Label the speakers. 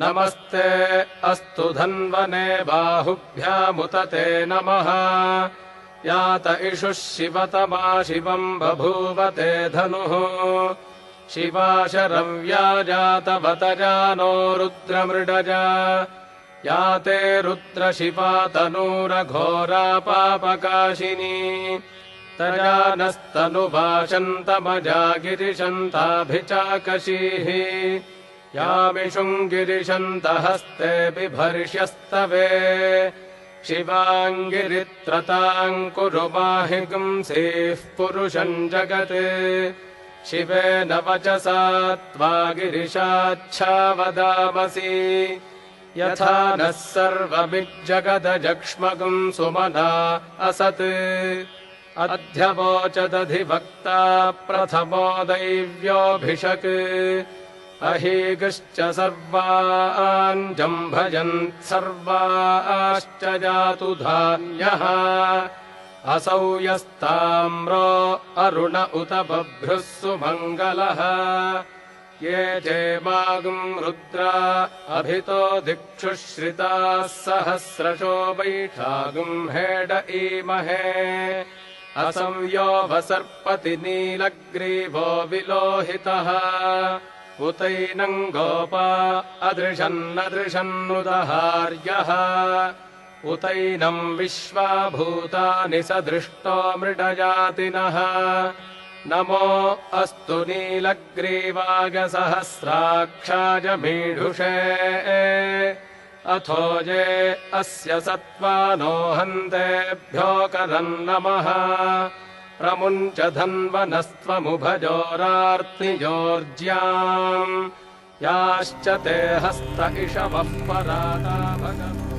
Speaker 1: नमस्ते अस्तु धन्वने बाहुभ्यामुत ते नमः। यात इषुः शिवतमा शिवम् बभूवते धनुः। शिवा शरव्या जातवत जानो रुद्रमृडजा। या ते रुद्रशिवा तनूरघोरा पापकाशिनी। तजानस्तनुभाषन्तमजा गिरिशन्ताभिचाकशीः यामिषुम् गिरिशन्तहस्ते बिभर्ष्यस्तवे शिवाङ्गिरित्रताम् कुरु गुंसीः पुरुषम् जगत्। शिवेन वचसा त्वा गिरिशाच्छा वदामसि। यथा नः सर्वमिज्जगदजक्ष्मगुम् सुमना असत्। अध्यवोचदधिवक्ता प्रथमो दैव्योऽभिषक् अहीगश्च सर्वान् जम्भजन् सर्वाश्च जातु धान्यः। असौ यस्ताम्रो अरुण उत बभ्रुः सुमङ्गलः ये चेमागुम् रुद्रा अभितो दिक्षुश्रिताः सहस्रशो वैठागुम् हेड ईमहे। असंयो वसर्पति नीलग्रीवो विलोहितः उतैनम् गोपा अदृशन्नदृशन्नुदहार्यः। उतैनम् विश्वा भूतानि स दृष्टो मृडजातिनः। नमो अस्तु नीलग्रीवागसहस्राक्षाय मीढुषे अथोजे अस्य सत्त्वानो हन्तेभ्यो करम् नमः प्रमुञ्च धन्वनस्त्वमुभजोरार्तिजोर्ज्याम् याश्च ते हस्त इषवः पराता भगवन्